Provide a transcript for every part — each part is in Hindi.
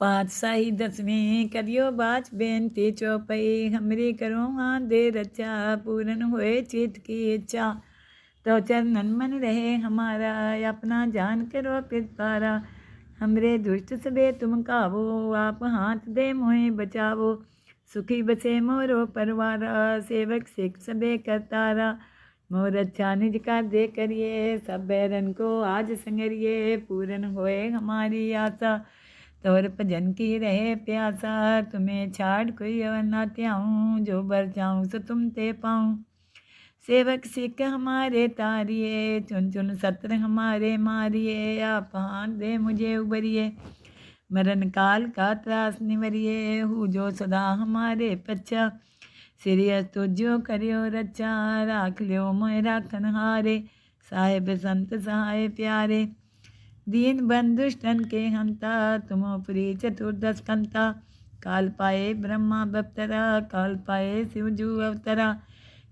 पातशाही दसवीं करियो बाच बेनती चौपाई। हमरी करो आंधे रचा, पूरन हुए चित की इच्छा। तो चरणन मन रहे हमारा, अपना जान करो फिर पारा। हमरे दुष्ट सबे तुम कावो, आप हाथ दे मोहे बचावो। सुखी बसे मोरो परवारा, सेवक सिख सबे करतारा। मोर अच्छा निज का दे करिए, सब बैरन को आज संगरिए, पूरन होए हमारी आशा। तोर भजन की रहे प्यासा तुम्हें छाड़ कोई अवर ना त्याऊँ, जो बर जाऊँ सो तुम ते पाऊँ। सेवक सिख हमारे तारिए, चुन चुन सत्र हमारे मारिए, आप हाथ दे मुझे उबरिए। मरण काल का त्रास निवरिए, हु जो सदा हमारे पच्छा सिरियस तुझो करियो रचा राख लियो मोह राखन हारे साहेब संत सहाय प्यारे। दीन बंधुष्टन के हंता, तुमो प्री चतुर्दश कंता। काल पाए ब्रह्मा बप्तरा, काल पाए शिवजू अवतरा।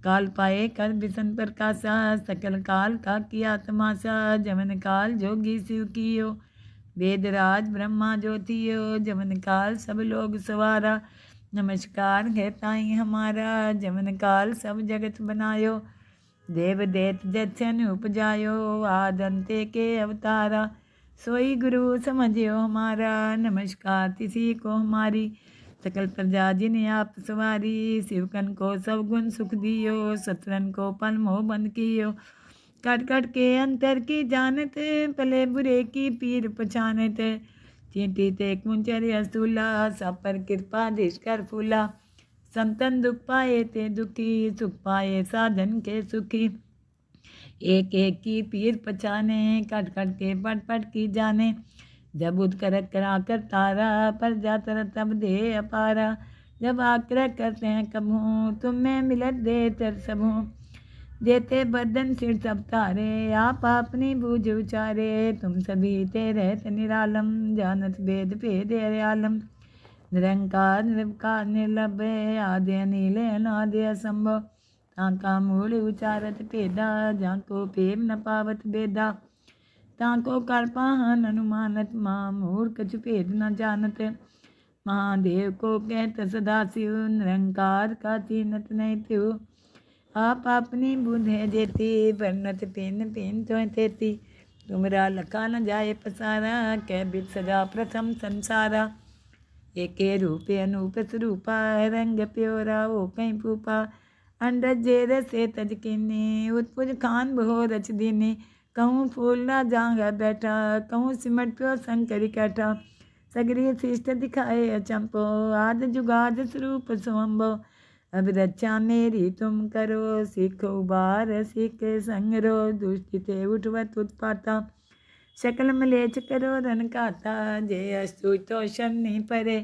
काल पाए कर बिसन प्रकाशा, सकल काल का किया तमाशा। जमन काल जोगी शिव कियो वेदराज ब्रह्मा ज्योतियो। जमन काल सब लोग सवारा, नमस्कार है ताई हमारा। जमन काल सब जगत बनायो देव देत जछन उपजायो। आदंते के अवतारा सोई गुरु समझियो हमारा नमस्कार किसी को हमारी सकल प्रजा जिन आप सवारी शिवकन को सब गुण सुख दियो सतरन को पल मोह बंद कियो कट कट के अंतर की जानत पले बुरे की पीर पछानत चींटी ते कुंचर असूला सब पर कृपा देश कर फूला संतन दुख पाए ते दुखी सुख पाए साधन के सुखी एक एक की पीर पचाने, कट कट के पट पट की जाने। जब उत्कर करा कर तारा, पर जातर तब दे अपारा। जब आग्रह करते हैं कबू तुम में मिलत दे तर सबू। देते बदन सिर सब तारे, आप अपनी बूझ उचारे। तुम सभी ते रहत निरालम, जानत भेद भेद आलम। निरंकार निर्विकार निर्लभ आदि अनिल अनादि असंभव। ताका मूल उचारत भेदा जाको प्रेम न पावत बेदा। ताको कर पाहन अनुमानत, माँ मूर कछ भेद न जानत। महादेव को कहत, सदा शिव निरंकार का तीनत नहीं त्यो आप अपनी बुध है जेती, वर्णत पिन पिन तो तेती तुमरा लखा न जाए पसारा, कह बित सदा प्रथम संसारा। एके रूपे अनूप स्वरूपा रंग प्योरा, ओ कहीं फूपा अंडज जेर से तज किन्नी उत्पुज खान बहो रच दीनी कहूँ फूल ना जांगा बैठा कहूँ सिमट प्यो शंकर कैठा सगरी शिष्ट दिखाए अचंपो आद जुगाद स्वरूप स्वम्भो अब रक्षा मेरी तुम करो सिख उबार सिख संगरो दुष्ट थे उठवत उत्पाता शकल मलेच करो रन काता जे अस्तु तो शनि परे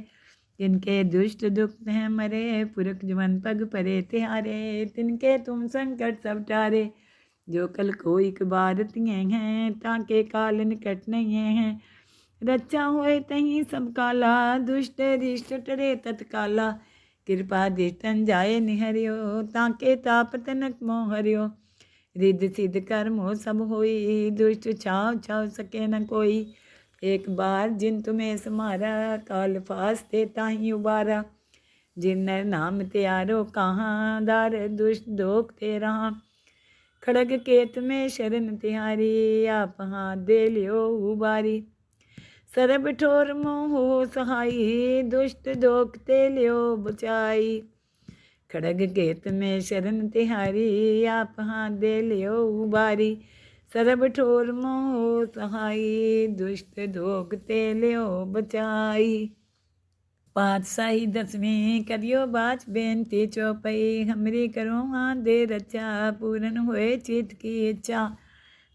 जिनके दुष्ट दुख हैं मरे, पुरख जुवन पग परे तिहारे तिनके तुम संकट सब टारे। जो कल को एक बार तिए हैं ताके काल निकट नहीं हैं। रक्षा होए तहीं सब काला, दुष्ट रिष्ट टरे तत्काला। कृपा दिष्टन जाए निहरियो, ताके ताप तनक मोह हरियो रिद्ध सिद्ध कर्म सब होई, दुष्ट छाव छाव सके न कोई। एक बार जिन तुम्हें समारा, काल फास्ते ताही उबारा। जिन नाम त्यारो, कहाँ दार दुष्ट दोख तेरा खड़ग केत में शरण तिहारी आप हाँ दे लियो उबारी। सरब ठोर मोह सहाई, दुष्ट दोख ते लियो बुचाई। खड़ग गेत में शरण तिहारी आप हाँ दे लियो उबारी। सरब ठोर मोह सहाई दुष्ट दोख ते लियो बचाई पातशाही दसवीं करियो बाच बेनती चौपई हमरी करो दे रचा पूरन हुए चित की इच्छा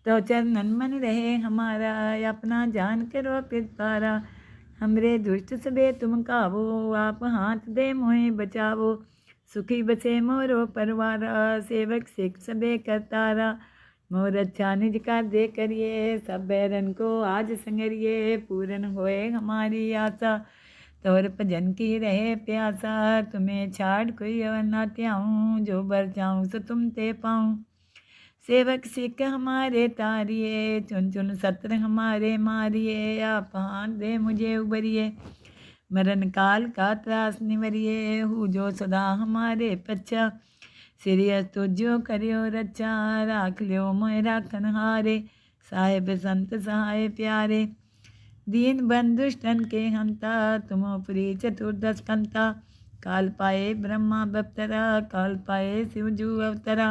तो चरणन मन रहे हमारा अपना जान करो पितारा हमरे दुष्ट सबे तुम कावो आप हाथ दे मोहे बचावो सुखी बसे मोरो परवारा सेवक सिख सबे करतारा मोर अच्छा निज का दे करिए, सब बैरन को आज संगरिए, पूरन होए हमारी आशा। तोर भजन की रहे प्यासा, तुम्हें छाड़ कोई अवर ना त्याऊँ, जो बर जाऊँ सो तुम ते पाऊँ। सेवक सिख हमारे तारिए, चुन चुन सत्र हमारे मारिए, आप हाथ दे मुझे उबरिए। मरण काल का त्रास निवरिए, हु जो सदा हमारे पच्चा सिरियस तुझो करियो, रचा राख लियो राखन हारे साहेब, संत सहाय प्यारे, दीन बंधुष्टन के हंता, तुमो पुरी चतुर्दश कंता। काल पाए ब्रह्मा बप्तरा, काल पाए शिवजू अवतरा।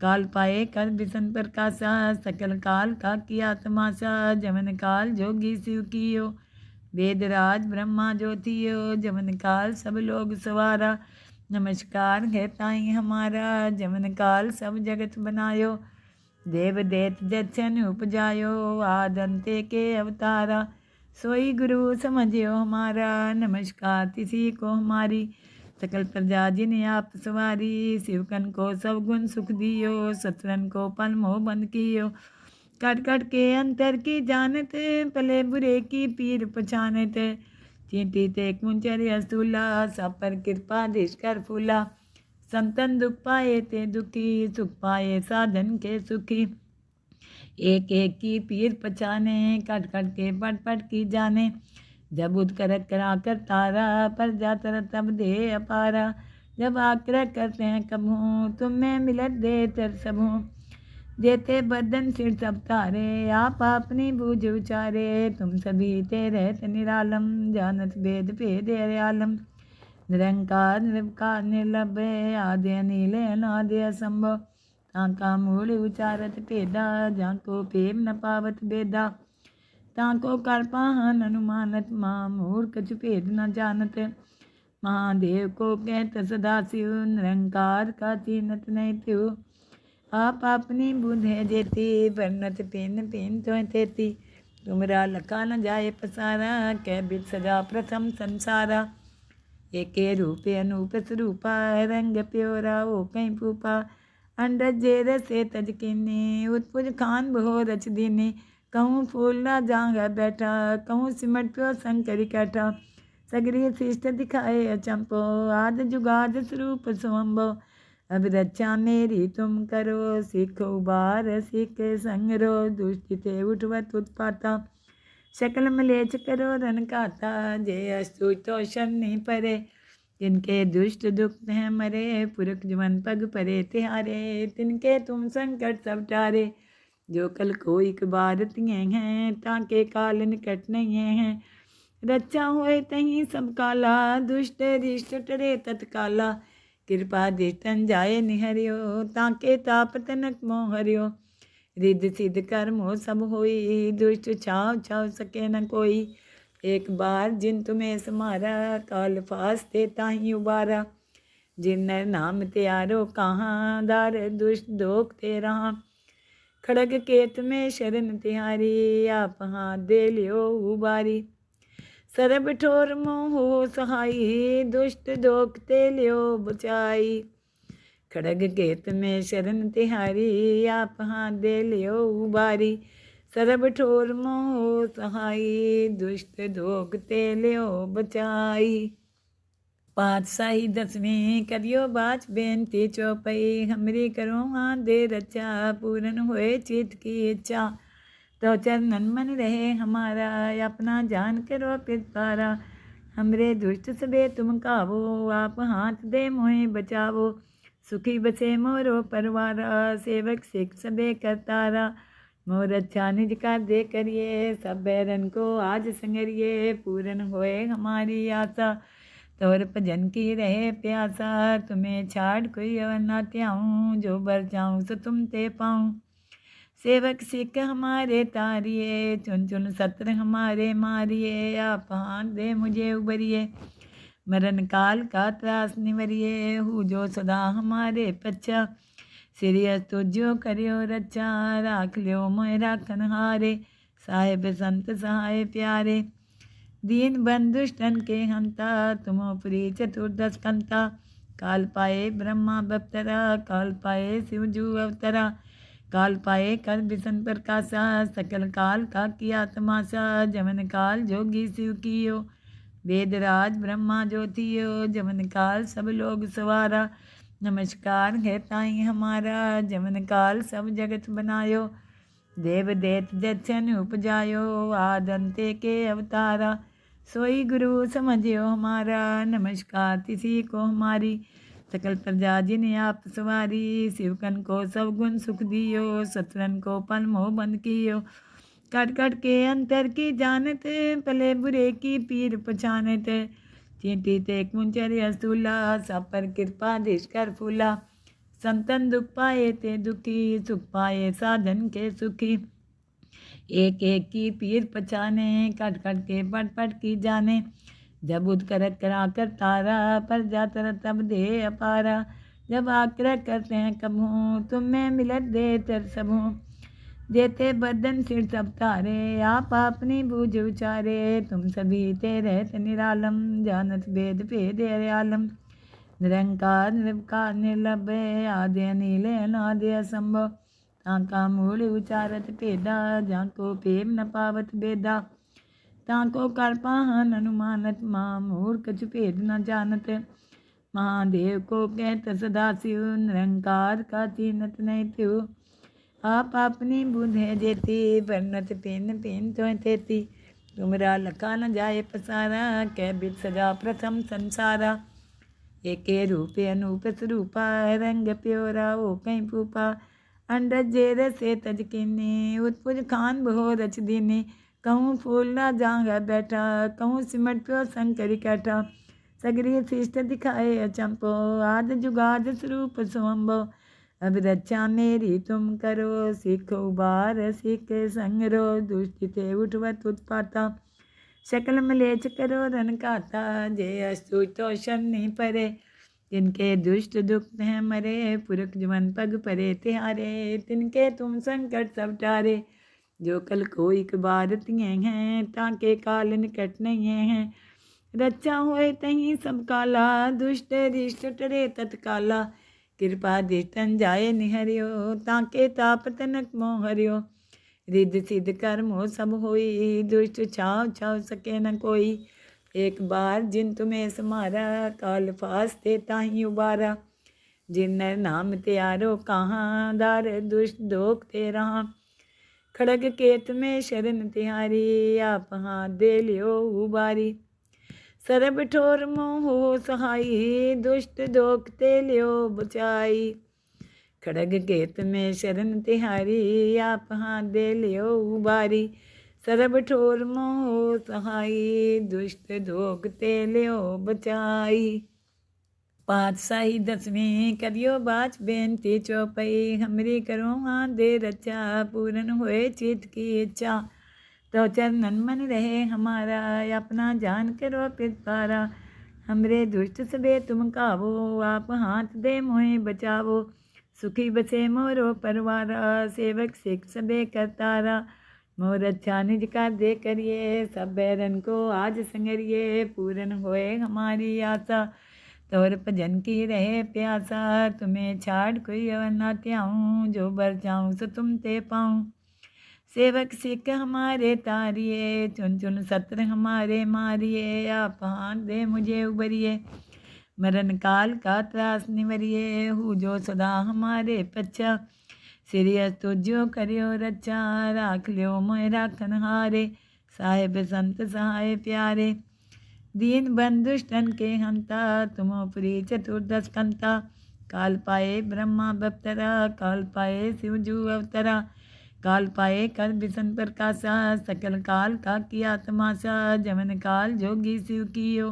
काल पाए कर बिसन प्रकाशा सकल काल का किया तमाशा। जमन काल जोगी शिव कियो, वेदराज ब्रह्मा ज्योतियो। जमन काल सब लोग सवारा। नमस्कार है ताई हमारा, जमन काल सब जगत बनायो। देव देत जच्छन उपजायो आदंते के अवतारा। सोई गुरु समझियो हमारा, नमस्कार किसी को हमारी। सकल प्रजा जिन आप सवारी, शिवकन को सब गुण सुख दियो, सतरन को पल मोह बंद कियो। कट कट के अंतर की जानत भले बुरे की पीर पछानत। चींटी ते कुंचर असूला सब पर कृपा देश कर फूला। संतन दुख पाए ते दुखी, सुख पाए साधन के सुखी। एक एक की पीर पचाने कट कट के पट पट की जाने। जब उदकर करा कर तारा, पर जातर तब दे अपारा। जब आग्रह करते हैं कबू तुम में मिलत दे तर सबू। देते बदन सिर सब तारे, आप अपनी बूझ उचारे, तुम सभी तेरे निरालम, जानत भेद भेद आलम। निरंकार निर्विकार निर्लभ आदि अनिल अनादि असंभव। ताका मूल उचारत भेदा, जाको प्रेम न पावत बेदा ताको कर पाहन अनुमानत, माँ मूर्ख भेद न जानत। महादेव को कहत सदा शिव, निरंकार का चीनत नहीं त्यू आप अपनी है जेती वर्णत पिन पिन तो तेती तुमरा लखा न जाए पसारा कै बित सजा प्रथम संसारा। एके रूपे अनूप स्वरूपा, रंग प्योरा, ओ कहीं फूपा अंडज जेर से तज किन्नी, उत्पुज खान बहो रच दीनी। कहूँ फूल ना जांगा बैठा, कहूँ सिमट प्यो शंकर कैठा। सगरी शिष्ट दिखाए अचंपो, आद जुगाद स्वरूप स्वम्भो अब रक्षा मेरी तुम करो, सिख उबार, सिख संगरो दुष्ट थे उठवत उत्पाता। शकल मलेच करो रन काता जय अस्तु तो शनि परे। जिनके दुष्ट दुख हैं मरे, पुरख जुमन पग परे तिहारे। तिनके तुम संकट सब टारे। जो कल को एक बार तिये हैं ताके काल निकट नहीं हैं। रक्षा होए तहीं सब काला, दुष्ट रिष्ट टरे तत्काला। ਕਿਰਪਾ ਦੇਤਨ ਜਾਏ ਨਿਹਰਿਓ, ਤਾਂ ਕੇ ਤਾਪ ਤਨਕ ਮੋਹ ਹਰਿਓ। ਰਿੱਧ ਸਿੱਧ ਕਰਮ ਹੋ ਸਭ ਹੋਈ, ਦੁਸ਼ਟ ਛਾਉ ਛਾਉ ਸਕੇ ਨ ਕੋਈ। ਇੱਕ ਬਾਰ ਜਿਨ ਤੁਮੇ ਸਮਾਰਾ, ਕਾਲ ਫਾਸਤੇ ਤਾਹੀ ਉਬਾਰਾ। ਜਿਨ ਨਾਮ ਤਿਆਰੋ, ਕਹਾਂ ਦਰ ਦੁਸ਼ਟ ਦੋਖ ਤੇ ਰਹਾ। ਖੜਗ ਕੇਤ ਮੇ ਸ਼ਰਨ ਤਿਹਾਰੀ, ਆਪ ਹਾਂ ਦੇ ਲਿਓ ਉਬਾਰੀ। सरब ठोर मोहो सहाई दुष्ट दोखते लियो बचाई खड़ग केत में शरण तिहारी आप हाँ दे लियो उबारी सरब ठोर मोहो सहाई दुष्ट धोखते लियो बचाई पातशाही दसवीं करियो बाच बेनती चौपाई हमरी करो आंधे रचा पूरन हुए चित की इच्छा तो चरणन मन रहे हमारा, अपना जान करो पितारा हमरे दुष्ट सबे तुम कावो आप हाथ दे मोहे बचावो। सुखी बसे मोरो परवारा, सेवक सिख सबे करतारा। मोर अच्छा निज का दे करिए, सब बैरन को आज संगरिए। पूरन होए हमारी आशा, तोर भजन की रहे प्यासा। तुम्हें छाड़ कोई अवर ना त्याऊँ, जो बर जाऊँ सो तुम ते पाऊँ। सेवक सिख हमारे तारिए चुन चुन सत्र हमारे मारिए, आप हाथ दे मुझे उबरिए। मरण काल का त्रास निवरिए, हु जो सदा हमारे पच्चा। सिरियस तुझो करियो रचा राख लियो मोह राखन हारे साहेब संत सहाय प्यारे। दीन बंधुष्टन के हंता, तुमो चतुर्दश कंता काल पाए ब्रह्मा बप्तरा, काल पाए शिवजू अवतरा। काल पाए कर बिसन प्रकाशा सकल काल का किया तमाशा जमन काल जोगी शिव कियो। वेदराज ब्रह्मा ज्योतियो जमन काल सब लोग सवारा। नमस्कार, है ताई हमारा जमन काल सब जगत बनायो। देव देत जच्छन उपजायो, आदंते के अवतारा। सोई गुरु समझियो हमारा, नमस्कार किसी को हमारी। सकल प्रजा जिन्हें आप सवारी, शिवकन को सब गुण सुख दियो सतरन को पल मोह बंद कियो। कट कट के अंतर की जानत, पले बुरे की पीर पछानत। चींटी ते कुंचर असूला सब पर कृपा देश कर फूला। संतन दुख पाए ते दुखी, सुख पाए साधन के सुखी। एक एक की पीर पछाने, कट कट के पट पट की जाने। जब उदकर करा कर तारा पर जातर तब दे अपारा। जब आग्रह करते हैं, कबू तुम में मिलत दे तर सबू। देते बदन सिर सब तारे, आप अपनी बूझ उचारे। तुम सभी तेरे निरालम, जानत भेद भेद आलम। निरंकार निर्विकार निर्लभ आदि अनिल अनादि असंभव। ताका मूल उचारत भेदा, जाको प्रेम न पावत बेदा ताको कर पाहन अनुमानत, माँ मूर कछु भेद न जानत। महादेव को कहत सदा शिव, निरंकार का तीनत नहीं त्यू आप अपनी बुध जेती, वर्णत पिन पिन तो तेती तुमरा लखा न जाए पसारा कह बिद सजा प्रथम संसारा। एके रूपे अनूप स्वरूपा, रंग प्योरा ओ कहीं पूपा अंडज जेर से तज उत्पुज खान बहो रच दीनी। कहूँ फूल ना जांगा बैठा कहूँ सिमट प्यो शंकर कैठा सगरी शिष्ट दिखाए अचंपो, आद जुगाद स्वरूप स्वम्भो अब रक्षा मेरी तुम करो, सिख उबार सिख संगरो, दुष्टि ते उठवत उत्पाता। शकल मलेच करो, रन काता, जे अस्तु तो शनि परे। जिनके दुष्ट दुख हैं मरे, पुरख जवन पग परे, तिहारे, तिनके तुम संकट सब टारे। जो कल को एक बार तिये हैं ताके काल निकट नहीं हैं। रक्षा होए तहीं सब काला दुष्ट रिष्ट टरे तत्काला। कृपा दिष्टन जाए निहरियो ताके ताप तनक मोह हरियो रिद्ध सिद्ध कर्म हो सब होई, दुष्ट छाव छाव सके न कोई। एक बार जिन तुम्हें समारा, काल फास फास्ते ताही उबारा। जिन नाम त्यारो कहाँ, दार दुष्ट दोख ते रहा। खड़ग केत में शरण तिहारी, आप हाथ दे लियो उबारी। सरब ठोर मोह हो सहाई, दुष्ट दोख ते लियो बचाई। खड़ग केत में शरण तिहारी, आप हाथ दे लियो उबारी। सरब ठोर मोह सहाई, दुष्ट धोख ते लियो बचाई। पातशाही दसवीं करियो बाच बेनती चौपई। हमरी करो हाँ दे रचा, पूरन होए चित की इच्छा। तो चरणन मन रहे हमारा, अपना जान करो पितारा हमरे दुष्ट सबे तुम कावो, आप हाथ दे मोहे बचावो। सुखी बसे मोरो परवारा, सेवक सिख सबे करतारा। मोर अच्छा निज का दे करिए, सब बैरन को आज संगरिए, पूरन होए हमारी आशा। तोर भजन की रहे प्यासा, तुम्हें छाड़ कोई अवर ना त्याऊँ, जो बर जाऊँ सो तुम ते पाऊँ। सेवक सिख हमारे तारिए, चुन चुन सत्र हमारे मारिए, आप हाथ दे मुझे उबरिए। मरण काल का त्रास निवरिए, हु जो सदा हमारे पच्छा सिरियस तुझो करियो रचा राख लियो मोह राखन हारे साहेब संत सहाय प्यारे। दीन बंधुष्टन के हंता, तुमो प्री चतुर्दश कंता। काल पाए ब्रह्मा बप्तरा, काल पाए शिवजू अवतरा। काल पाए कर बिसन प्रकाशा सकल काल का किया तमाशा। जमन काल जोगी शिव कियो,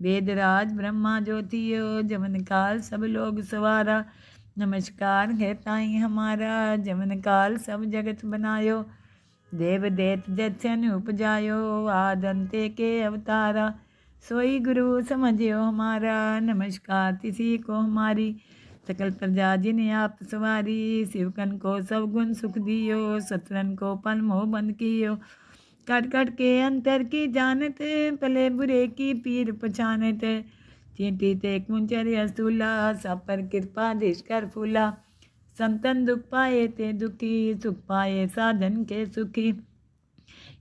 वेदराज ब्रह्मा ज्योतियो। जमन काल सब लोग सवारा, नमस्कार है ताई हमारा। जमन काल सब जगत बनायो देव देत जच्छन उपजायो। आदंते के अवतारा सोई गुरु समझियो हमारा नमस्कार किसी को हमारी सकल प्रजा जिन्हें आप सवारी शिवकन को सब गुण सुख दियो सतरन को पल मोह बंद कियो कट कट के अंतर की जानत पले बुरे की पीर पछानत चींटी ते कुंचर असूला सब पर कृपा देश कर फूला संतन दुख पाए ते दुखी सुख पाए साधन के सुखी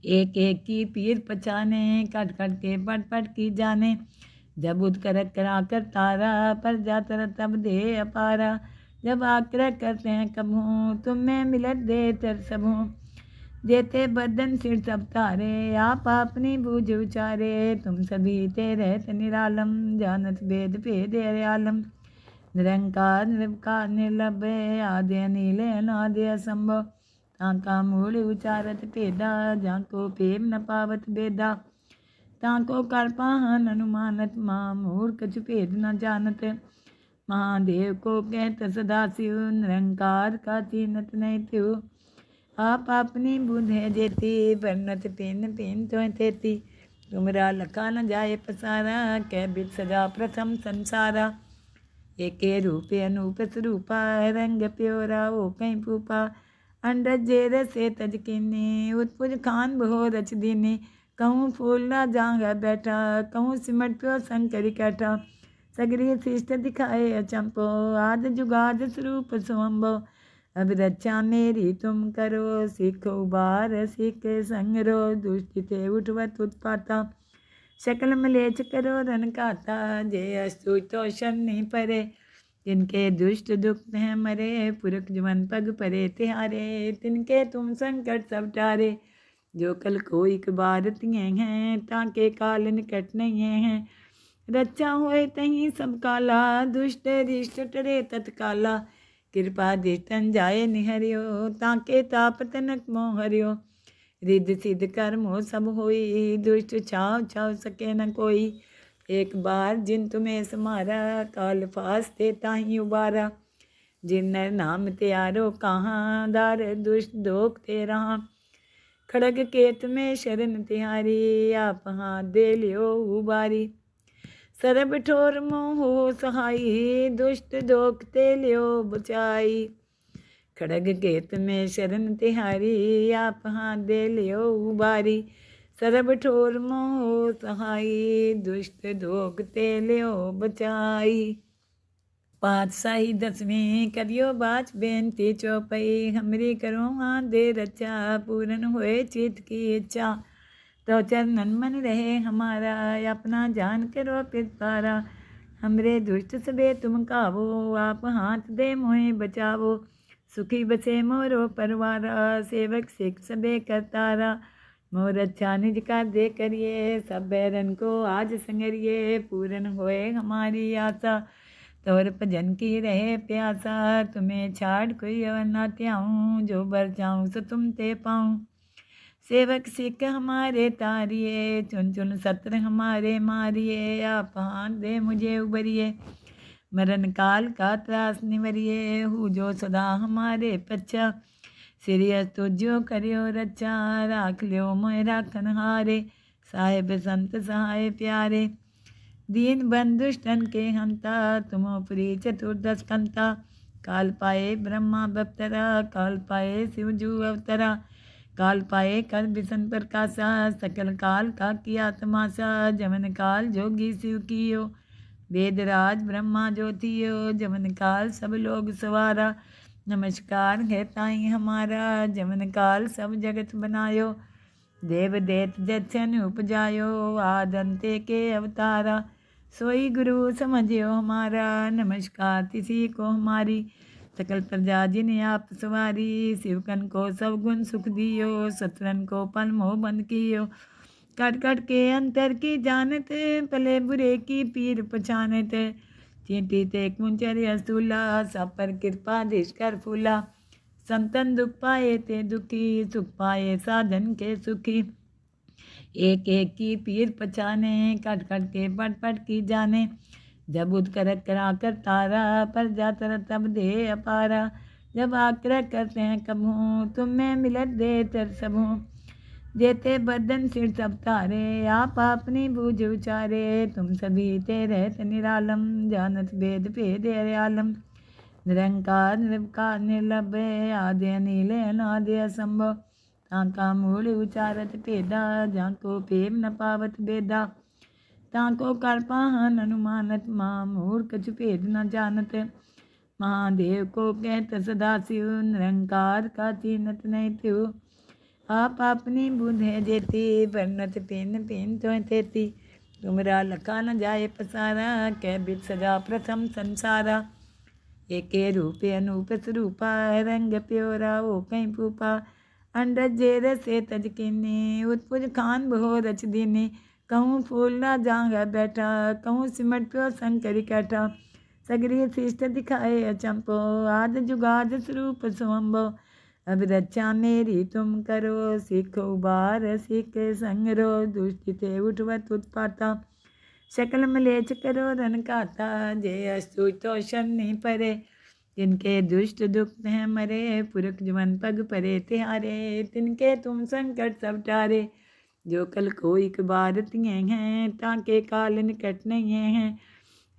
एक एक की पीर पछाने, कट कट के पट पट की जाने। जब उदकर करा कर तारा पर जातर तब दे अपारा। जब आग्रह करते हैं, कबू तुम में मिलत दे तर सबू। जेते बदन सिर सब तारे, आप अपनी बूझ उचारे। तुम सभी ते रहत निरालम, जानत भेद भेद आलम। निरंकार, निर्विकार निर्लभ आदि अनिल अनादि असंभव। ताका मूल उचारत भेदा जाको प्रेम न पावत बेदा। ताको कर पाहन अनुमानत, माँ मूर्ख कछु भेद न जानत। महादेव को कहत, सदा शिव निरंकार का चीनत नहीं त्यू आप अपनी बुध है जेती, वर्णत पिन पिन तो तेती। तुमरा लखा न जाए पसारा कै बिद सजा प्रथम संसारा। एके रूपे अनूप स्वरूपा, रंग प्योरा, ओ कहीं पूपा अंडज जे रसे तज किन्नी उत्पुज खान बहो रच दीनी कहूँ फूल ना जांगा बैठा कहूँ सिमट प्यो शंकर कैठा सगरी शिष्ट दिखाए अचंपो आद जुगाद स्वरूप स्वम्भो अब रक्षा मेरी तुम करो सिख उबार सिख संगरो दुष्ट थे उठवत उत्पाता शकल मलेच करो रन काता जे अस्तु तो नहीं परे जिनके दुष्ट दुख हैं मरे, पुरख जवन पग परे तिहारे, तिनके तुम संकट सब टारे। जो कल को एक बार तिये हैं ताके काल निकट नहीं हैं। रक्षा होए तहीं सब काला, दुष्ट रिष्ट टरे तत्काला। कृपा दिष्टन जाए निहरियो ताके ताप तनक मोह हरियो। रिद सिद्ध कर्म हो सब होई, दुष्ट छाव छाव सके न कोई। एक बार जिन तुम्हें समारा, काल फास ते ताही उबारा। जिन नाम त्यारो, कहाँ दार दुष्ट दोख ते रहा। खड़ग केत में शरण तिहारी आप हाँ दे लियो उबारी। सरब ठोर मोह सहाई, दुष्ट दोखते लियो बचाई। खड़ग केत में शरण तिहारी आप हाँ दे लियो उबारी। सरब ठोर मोह सहाई दुष्ट दोखते लियो बचाई पातशाही दसवीं करियो बाच बेनती चौपई हमरी करो हाँ दे रचा पूरन होए चित की इच्छा तो चरणन मन रहे हमारा अपना जान करो पितारा हमरे दुष्ट सबे तुम कावो आप हाथ दे मोहे बचावो सुखी बसे मोरो परवारा सेवक सिख सबे करतारा मोर अच्छा निज का दे करिए सब बैरन को आज संगरिए, पूरन होए हमारी आशा। तोर भजन की रहे प्यासा, तुम्हें छाड़ कोई और ना त्याऊँ, जो बर जाऊँ सो तुम ते पाऊँ। सेवक सिख हमारे तारिए चुन चुन सत्र हमारे मारिए, आप हाथ दे मुझे उबरिए। मरण काल का त्रास निवरिए, हु जो सदा हमारे पच्छा सिरियस तुझो करियो रचा राख लियो मोह राखन हारे। साहेब संत सहाय प्यारे। दीन बंधुष्टन के हंता, तुमो प्री चतुर्दश कंता। काल पाए ब्रह्मा बप्तरा, काल पाए शिवजू अवतरा। काल पाए कर बिसन प्रकाशा, सकल काल का किया तमाशा। जमन काल जोगी शिव कियो। वेदराज ब्रह्मा ज्योतियो, जमन काल सब लोग सवारा। नमस्कार है ताई हमारा, जमन काल सब जगत बनायो। देव देत जक्षन उपजायो, आदंते के अवतारा। सोई गुरु समझियो हमारा, नमस्कार किसी को हमारी। सकल प्रजा जिन आप सवारी, शिवकन को सब गुण सुख दियो, सतरन को पल मोह बंद कियो। कट कट के अंतर की जानत, पले बुरे की पीर पछानत। चींटी ते कुंचर असूला सब पर कृपा दिश कर फूला। संतन दुख पाए ते दुखी, सुख पाए साधन के सुखी। एक एक की पीर पछाने, कट कट के पट पट की जाने। जब उदकर करा कर तारा, पर जातर तब दे अपारा। जब आग्रह करते हैं कबू तुम में मिलत दे तर सबू। देते बदन सिर सब तारे, आप अपनी बूझ उचारे, तुम सभी ते रहत निरालम, जानत भेद भेद आलम। निरंकार निर्विकार निर्लभ आदि अनिल अनादि असंभव। ताका मूल उचारत भेदा, जाको प्रेम न पावत बेदा ताको कर पाहन अनुमानत, माँ मूर्ख कछु भेद न जानत। महादेव को कहत सदा शिव, निरंकार का चीनत नहीं त्यू आप अपनी बुध है जेती वर्णत पिन पिन तो तेती तुमरा लखा न जाए पसारा कै बिद सजा प्रथम संसारा एके रूपे अनूप स्वरूपा रंग प्योरा ओ कहीं पूपा अंडज जे रसे तज कीनी उत्पुज खान बहो रच दीनी कहूँ फूल ना जांगा बैठा कहूँ सिमट प्यो संकरी कैठा सगरी शिष्ट दिखाए अचंपो आद जुगाद स्वरूप स्वम्भो अब रक्षा मेरी तुम करो, सिख उबार, सिख संगरो दुष्ट थे उठवत उत्पाता। शकल मलेच करो रन काता जे अस्तु तो शनि परे। जिनके दुष्ट दुख हैं मरे, पुरख जवन पग परे तिहारे। तिनके तुम संकट सब टारे। जो कल को एक बार तिये हैं, ताके काल निकट नहीं हैं।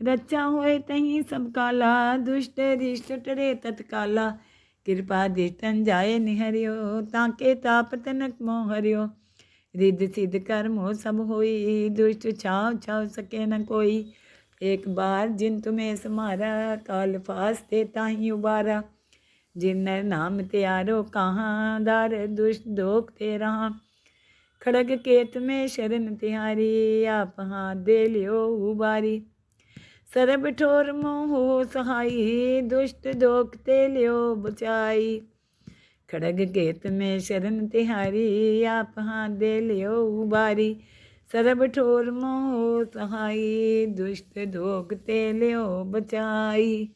रक्षा होए तहीं सब काला, दुष्ट रिष्ट टरे तत्काला। कृपा दिष्टन जाए निहरियो ताके ताप तनक मोह हरियो रिद सिद्ध कर्मो सब होई दुष्ट छाव छाव सके न कोई एक बार जिन तुम्हें समारा काल फास ते ताही उबारा जिन नर नाम त्यारो कहाँ दार दुष्ट दोख ते रहा खड़ग केत में शरण तिहारी आप हाथ दे लियो उबारी सरब ठोर मोह सहाई, दुष्ट दोख ते लियो बचाई। खड़ग केत में शरण तिहारी, आप हाँ दे लियो उबारी। सरब ठोर मोह सहाई, दुष्ट दोख ते लियो बचाई।